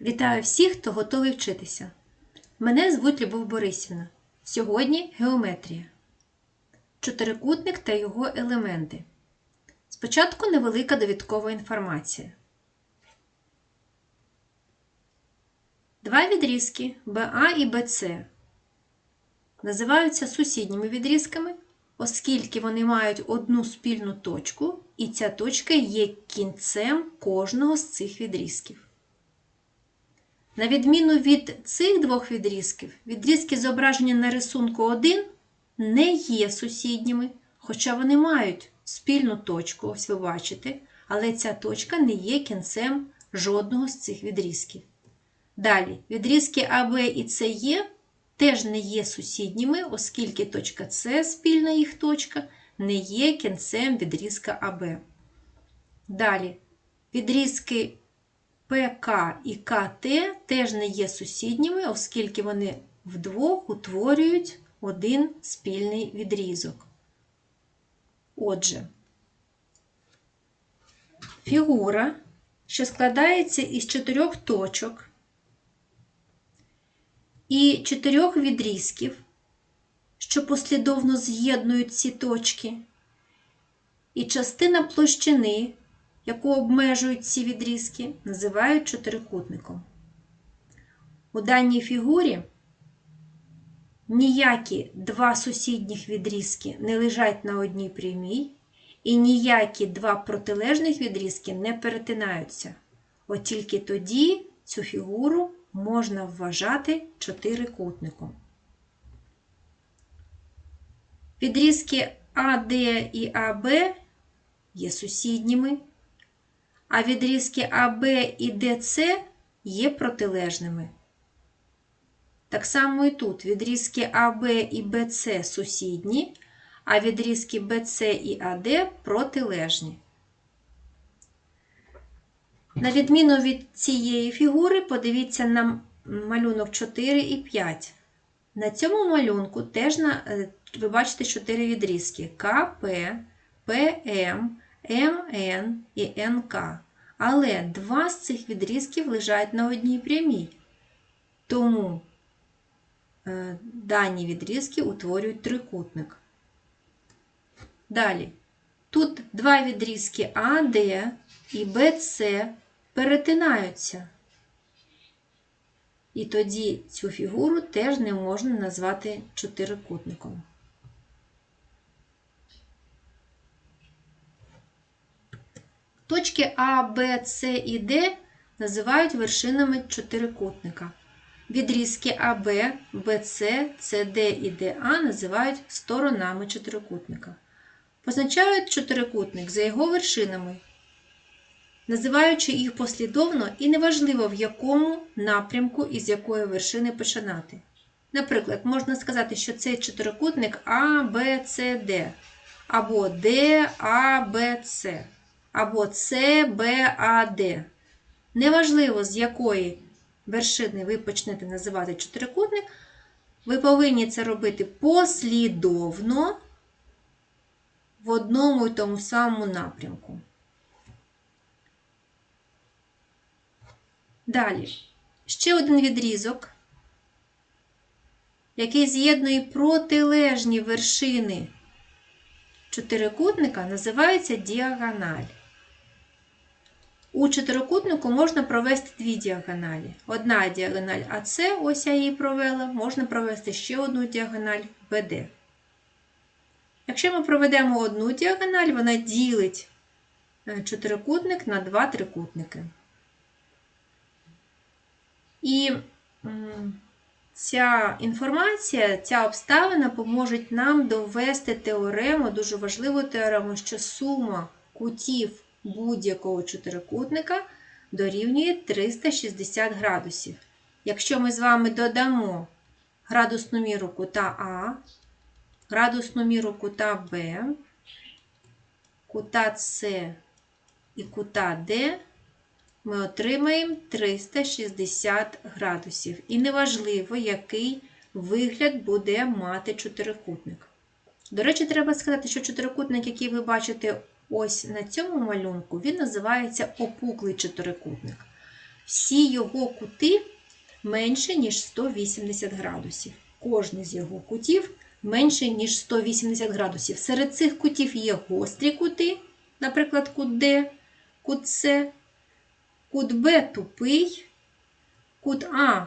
Вітаю всіх, хто готовий вчитися. Мене звуть Любов Борисівна. Сьогодні геометрія. Чотирикутник та його елементи. Спочатку невелика довідкова інформація. Два відрізки BA і BC називаються сусідніми відрізками, оскільки вони мають одну спільну точку, і ця точка є кінцем кожного з цих відрізків. На відміну від цих двох відрізків, відрізки, зображені на рисунку 1, не є сусідніми, хоча вони мають спільну точку, ось ви бачите, але ця точка не є кінцем жодного з цих відрізків. Далі, відрізки АБ і СЕ теж не є сусідніми, оскільки точка С, спільна їх точка, не є кінцем відрізка АБ. Далі, відрізки ПК і КТ теж не є сусідніми, оскільки вони вдвох утворюють один спільний відрізок. Отже, фігура, що складається із чотирьох точок і чотирьох відрізків, що послідовно з'єднують ці точки, і частина площини, яку обмежують ці відрізки, називають чотирикутником. У даній фігурі ніякі два сусідніх відрізки не лежать на одній прямій, і ніякі два протилежних відрізки не перетинаються. От тільки тоді цю фігуру можна вважати чотирикутником. Відрізки АД і АБ є сусідніми, а відрізки АБ і ДЦ є протилежними. Так само і тут відрізки АБ і БЦ сусідні, а відрізки БЦ і АД протилежні. На відміну від цієї фігури, подивіться на малюнок 4 і 5. На цьому малюнку теж на, е, ви бачите 4 відрізки КП, ПМ, МН і НК. Але два з цих відрізків лежать на одній прямій. Тому е, дані відрізки утворюють трикутник. Далі. Тут два відрізки АД і БЦ перетинаються. І тоді цю фігуру теж не можна назвати чотирикутником. Точки А, Б, С і Д називають вершинами чотирикутника. Відрізки АБ, БЦ, СД і ДА називають сторонами чотирикутника. Позначають чотирикутник за його вершинами, називаючи їх послідовно і неважливо в якому напрямку і з якої вершини починати. Наприклад, можна сказати, що цей чотирикутник А, Б, С, Д, або Д, А, Б, С, або С, Б, А, Д. Неважливо, з якої вершини ви почнете називати чотирикутник, ви повинні це робити послідовно в одному і тому самому напрямку. Далі. Ще один відрізок, який з'єднує протилежні вершини чотирикутника, називається діагональ. У чотирикутнику можна провести дві діагоналі. Одна діагональ АС, ось я її провела, можна провести ще одну діагональ БД. Якщо ми проведемо одну діагональ, вона ділить е, чотирикутник на два трикутники. І ця інформація, ця обставина поможуть нам довести теорему, дуже важливу теорему, що сума кутів будь-якого чотирикутника дорівнює 360 градусів. Якщо ми з вами додамо градусну міру кута А, градусну міру кута Б, кута С і кута Д, ми отримаємо 360 градусів. І неважливо, який вигляд буде мати чотирикутник. До речі, треба сказати, що чотирикутник, який ви бачите ось на цьому малюнку, він називається опуклий чотирикутник. всі його кути менше, ніж 180 градусів. Кожний з його кутів менше, ніж 180 градусів. Серед цих кутів є гострі кути, наприклад, кут Д, кут С, кут Б тупий, кут А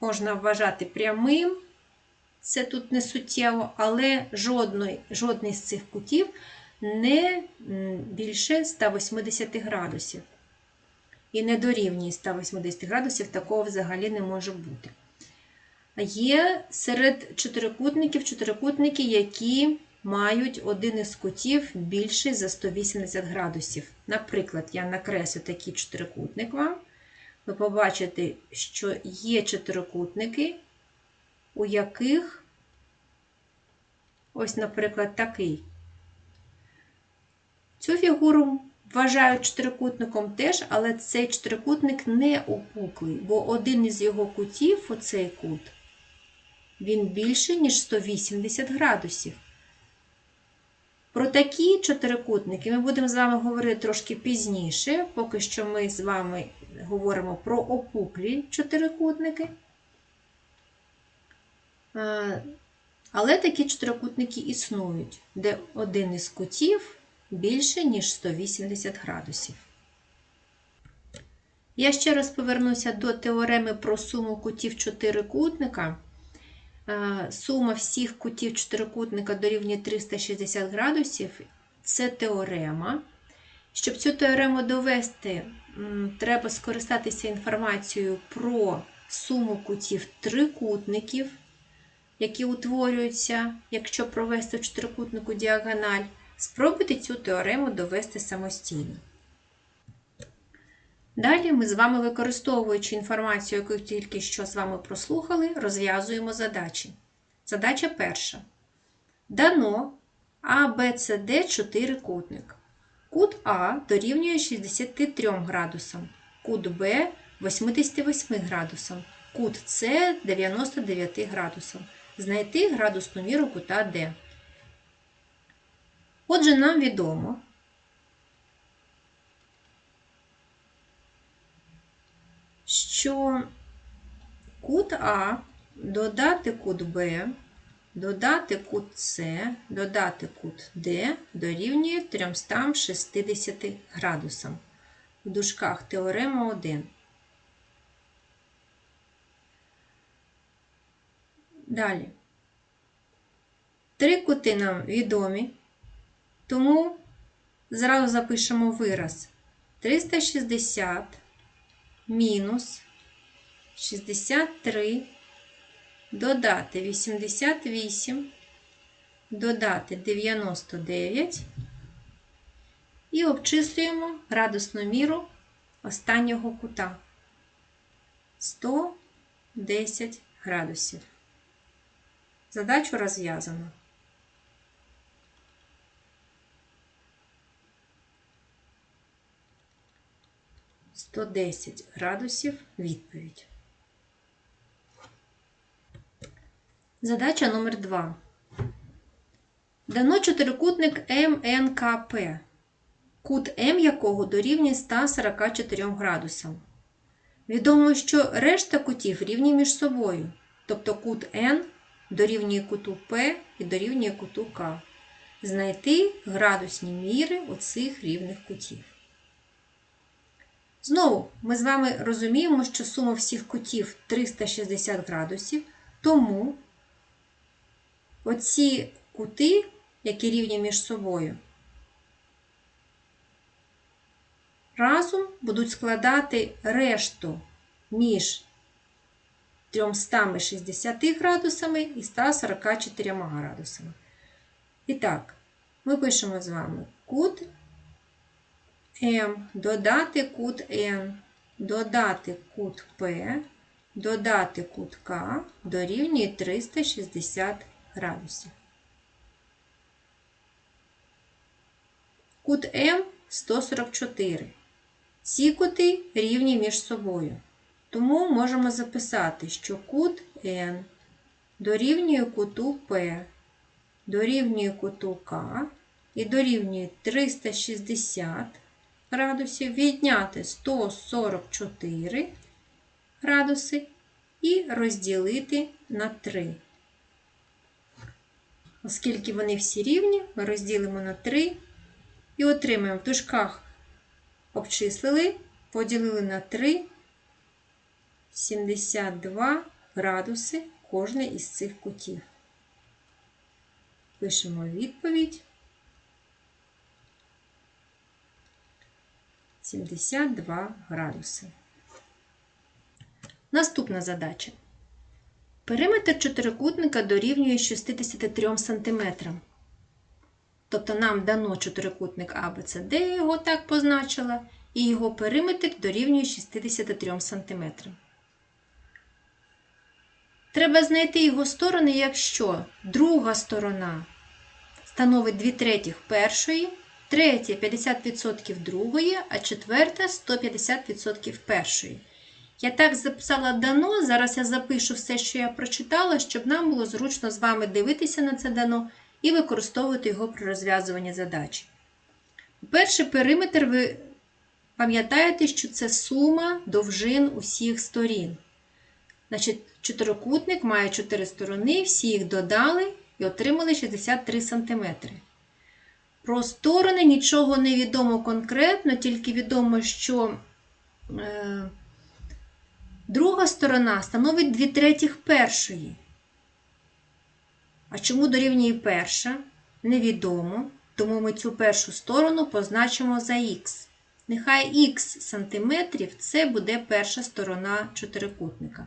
можна вважати прямим. Це тут не суттєво, але жодний, жодний з цих кутів не більше 180 градусів. І не дорівнює 180 градусів, такого взагалі не може бути. Є серед чотирикутників чотирикутники, які мають один із кутів більший за 180 градусів. Наприклад, я накреслю такий чотирикутник вам. Ви побачите, що є чотирикутники, у яких ось, наприклад, такий. Цю фігуру вважають чотирикутником теж, але цей чотирикутник не опуклий, бо один із його кутів, оцей кут, він більший, ніж 180 градусів. Про такі чотирикутники ми будемо з вами говорити трошки пізніше, поки що ми з вами говоримо про опуклі чотирикутники. Але такі чотирикутники існують, де один із кутів більше, ніж 180 градусів. Я ще раз повернуся до теореми про суму кутів чотирикутника. Е, Сума всіх кутів чотирикутника дорівнює 360 градусів. Це теорема. Щоб цю теорему довести, треба скористатися інформацією про суму кутів трикутників, які утворюються, якщо провести в чотирикутнику діагональ. Спробуйте цю теорему довести самостійно. Далі ми з вами, використовуючи інформацію, яку тільки що з вами прослухали, розв'язуємо задачі. Задача перша. Дано С, Д чотирикутник. Кут А дорівнює 63 градусам, кут Б 88 градусам, кут С 99 градусам. Знайти градусну міру кута Д. Отже, нам відомо, що кут А додати кут Б, додати кут С, додати кут Д дорівнює 360 градусам. В дужках теорема 1. Далі. Три кути нам відомі, тому зразу запишемо вираз. 360 мінус 63, додати 88, додати 99 і обчислюємо градусну міру останнього кута. 110 градусів. Задачу розв'язано. Сто десять градусів відповідь. Задача номер 2. Дано чотирикутник МНКП, кут М якого дорівнює 144 градусам. Відомо, що решта кутів рівні між собою, тобто кут N дорівнює куту P і дорівнює куту К. Знайти градусні міри оцих рівних кутів. Знову, ми з вами розуміємо, що сума всіх кутів 360 градусів, тому оці кути, які рівні між собою, разом будуть складати решту між 360 градусами і 144 градусами. І так, ми пишемо з вами кут М, додати кут N, додати кут P, додати кут К дорівнює 360 градусів. Кут М 144. Ці кути рівні між собою. Тому можемо записати, що кут N дорівнює куту P, дорівнює куту К і дорівнює 360 градусів, відняти 144 градуси і розділити на 3. Оскільки вони всі рівні, ми розділимо на 3 і отримаємо в дужках обчислили, поділили на 3, 72 градуси кожний із цих кутів. Пишемо відповідь. 72 градуси. Наступна задача. Периметр чотирикутника дорівнює 63 см. Тобто нам дано чотирикутник ABCD, я його так позначила, і його периметр дорівнює 63 см. Треба знайти його сторони, якщо друга сторона становить 2 третіх першої, третя 50% другої, а четверта 150% першої. Я так записала дано, зараз я запишу все, що я прочитала, щоб нам було зручно з вами дивитися на це дано і використовувати його при розв'язуванні задачі. Перший периметр, ви пам'ятаєте, що це сума довжин усіх сторін. Значить, чотирикутник має 4 сторони, всі їх додали і отримали 63 см. Про сторони нічого не відомо конкретно, тільки відомо, що е, друга сторона становить 2 третіх першої. А чому дорівнює перша? Невідомо. Тому ми цю першу сторону позначимо за х. Нехай х сантиметрів це буде перша сторона чотирикутника.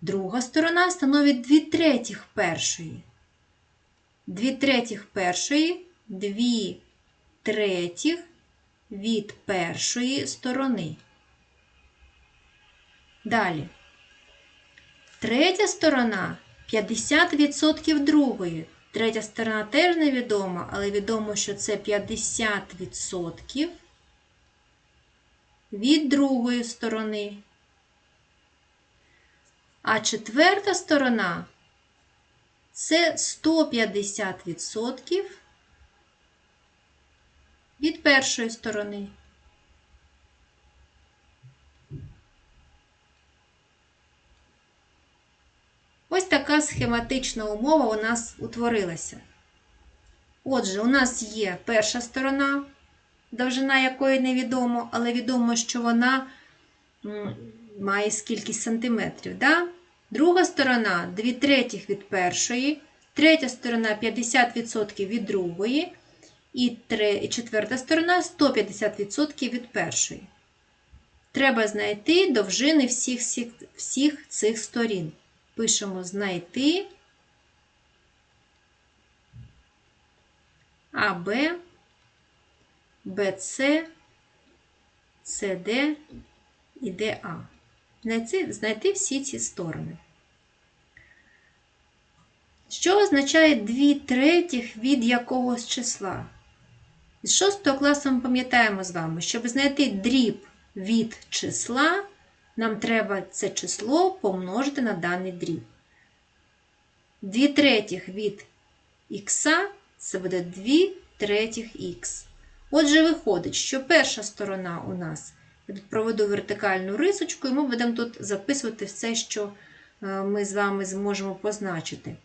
Друга сторона становить 2 третіх першої. 2 третіх першої, 2 третіх від першої сторони. Далі. Третя сторона 50% другої. Третя сторона теж невідома, але відомо, що це 50% від другої сторони. А четверта сторона це 150% від першої сторони. Ось така схематична умова у нас утворилася. Отже, у нас є перша сторона, довжина якої невідомо, але відомо, що вона має скільки сантиметрів. Да? Друга сторона 2 третіх від першої, третя сторона 50% від другої, і четверта сторона 150% від першої. Треба знайти довжини всіх, всіх, всіх цих сторін. Пишемо знайти АБ, БЦ, СД і ДА. Знайти, знайти всі ці сторони. Що означає 2 третіх від якогось числа? З 6 класу ми пам'ятаємо з вами, щоб знайти дріб від числа, нам треба це число помножити на даний дріб. 2 третіх від х це буде 2 третіх х. Отже, виходить, що перша сторона у нас, я проведу вертикальну рисочку, і ми будемо тут записувати все, що е, ми з вами зможемо позначити.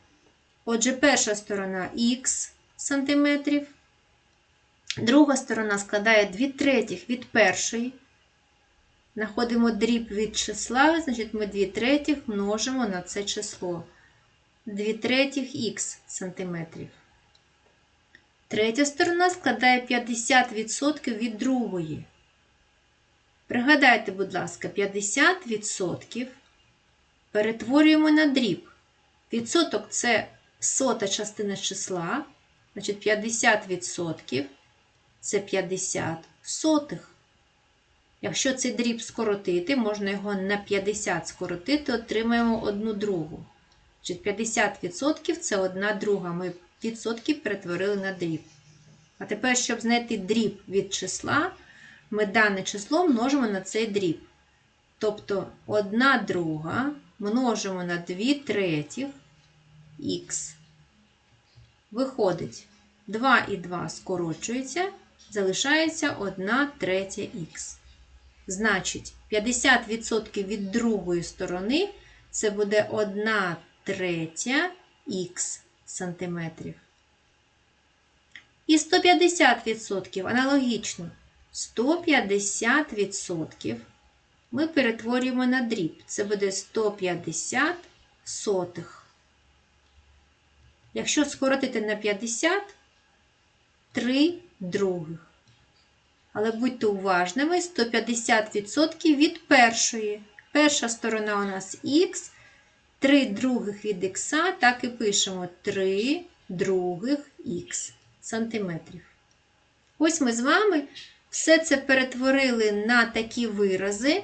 Отже, перша сторона х сантиметрів, друга сторона складає 2 третіх від першої. Знаходимо дріб від числа, значить ми 2 третіх множимо на це число. 2 третіх х сантиметрів. Третя сторона складає 50% від другої. Пригадайте, будь ласка, 50% перетворюємо на дріб. Відсоток це сота частина числа, значить 50% це 50 сотих. Якщо цей дріб скоротити, можна його на 50 скоротити, отримаємо одну другу. Значить, 50% це одна друга. Ми відсотки перетворили на дріб. А тепер, щоб знайти дріб від числа, ми дане число множимо на цей дріб. Тобто 1 друга множимо на 2 третіх х. Виходить, 2 і 2 скорочується, залишається 1 третя х. Значить, 50% від другої сторони це буде 1 третя х сантиметрів. І 150% аналогічно. 150% ми перетворюємо на дріб. Це буде 150 сотих. Якщо скоротити на 50, 3 других. Але будьте уважними, 150% від першої. Перша сторона у нас х, 3 других від х, так і пишемо 3 других х сантиметрів. Ось ми з вами все це перетворили на такі вирази.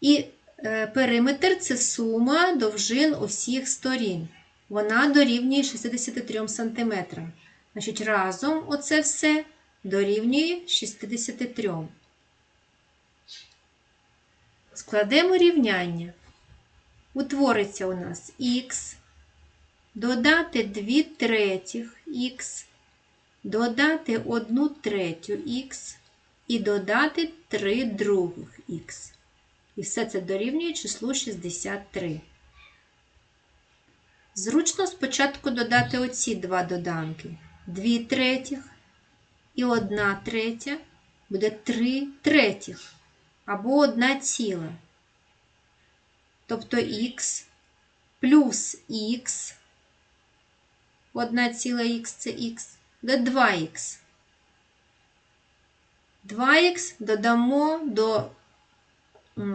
І е, периметр це сума довжин усіх сторін. Вона дорівнює 63 см. Значить, разом оце все дорівнює 63. Складемо рівняння. Утвориться у нас х, додати 2 третіх х, додати 1 третю х і додати 3 других х. І все це дорівнює числу 63. Зручно спочатку додати оці два доданки. 2 третіх і 1 третя буде 3 третіх або 1 ціла. Тобто х плюс х, 1 ціла х це х, буде 2х. 2х додамо до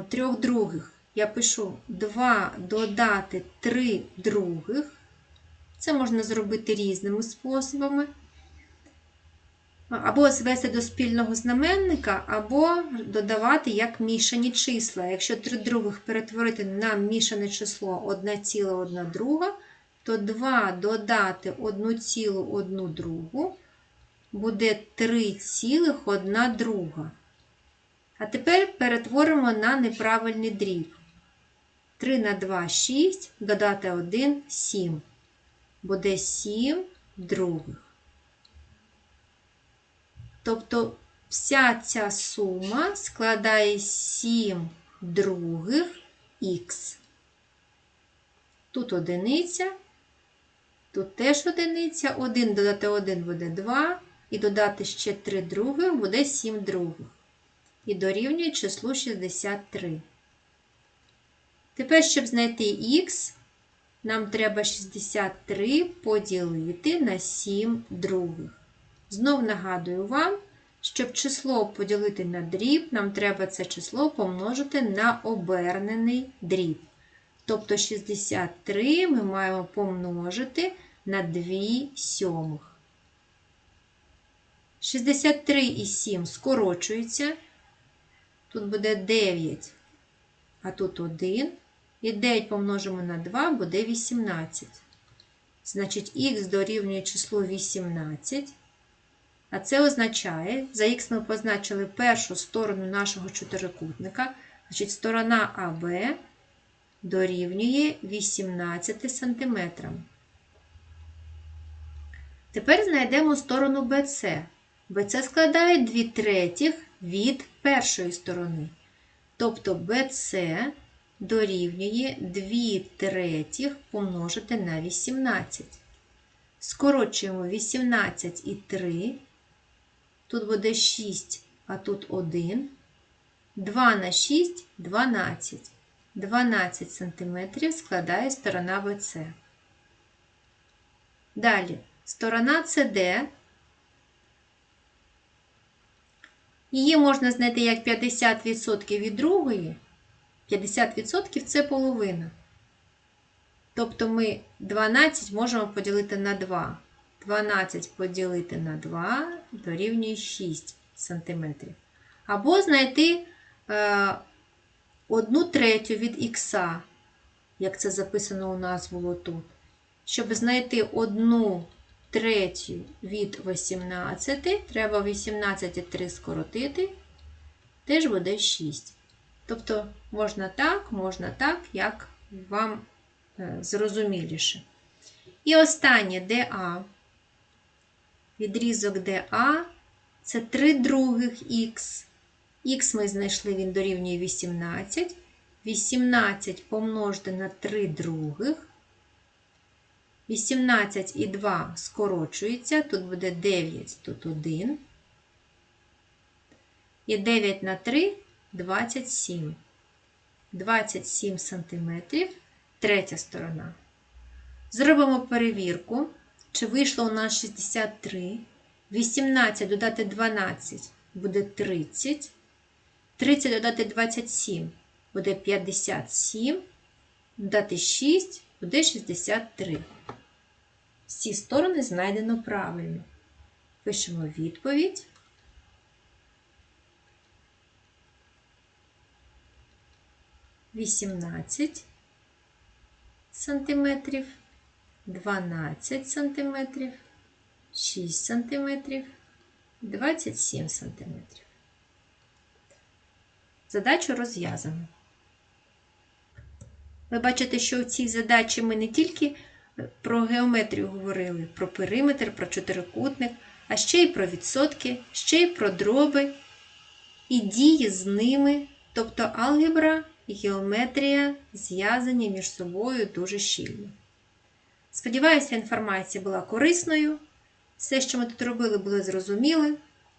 трьох других. Я пишу 2 додати 3 других. Це можна зробити різними способами. Або звести до спільного знаменника, або додавати як мішані числа. Якщо 3 других перетворити на мішане число 1 ціла 1 друга, то 2 додати 1 цілу 1 другу буде 3 цілих 1 друга. А тепер перетворимо на неправильний дріб. 3 на 2 6, додати 1 7. Буде 7 других. Тобто вся ця сума складає 7 других х. Тут одиниця, тут теж одиниця, 1 додати 1 буде 2, і додати ще 3 других буде 7 других. І дорівнює числу 63. Тепер, щоб знайти х, нам треба 63 поділити на 7 других. Знов нагадую вам, щоб число поділити на дріб, нам треба це число помножити на обернений дріб. Тобто 63 ми маємо помножити на 2 сьомих. 63 і 7 скорочуються. Тут буде 9, а тут 1. І 9 помножимо на 2 буде 18. Значить, х дорівнює числу 18. А це означає, за х ми позначили першу сторону нашого чотирикутника, значить, сторона АБ дорівнює 18 см. Тепер знайдемо сторону BC. BC складає 2 третіх від першої сторони. Тобто BC дорівнює 2 третіх помножити на 18. Скорочуємо 18 і 3. Тут буде 6, а тут 1. 2 на 6 12. 12 см складає сторона БЦ. Далі, сторона CD. Її можна знайти як 50% від другої. 50% це половина. Тобто ми 12 можемо поділити на 2. 12 поділити на 2 дорівнює 6 см. Або знайти е, 1 третю від х, як це записано у нас було тут. Щоб знайти 1 третю від 18, треба 18 і 3 скоротити, теж буде 6. Тобто, можна так, можна так, як вам е, зрозуміліше. І останнє ДА. Відрізок ДА це 3 других х. Х ми знайшли, він дорівнює 18. 18 помножити на 3 других. 18 і 2 скорочується, тут буде 9, тут 1. І 9 на 3 27. 27 сантиметрів, третя сторона. Зробимо перевірку, чи вийшло у нас 63. 18 додати 12 буде 30. 30 додати 27 буде 57. Додати 6 буде 63. Всі сторони знайдено правильно. Пишемо відповідь. Вісімнадцять сантиметрів, дванадцять сантиметрів, шість сантиметрів, двадцять сім сантиметрів. Задачу розв'язано. Ви бачите, що в цій задачі ми не тільки про геометрію говорили, про периметр, про чотирикутник, а ще й про відсотки, ще й про дроби і дії з ними, тобто алгебра геометрія зв'язані між собою дуже щільно. Сподіваюся, інформація була корисною. Все, що ми тут робили, було зрозуміле.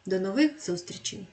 До нових зустрічей!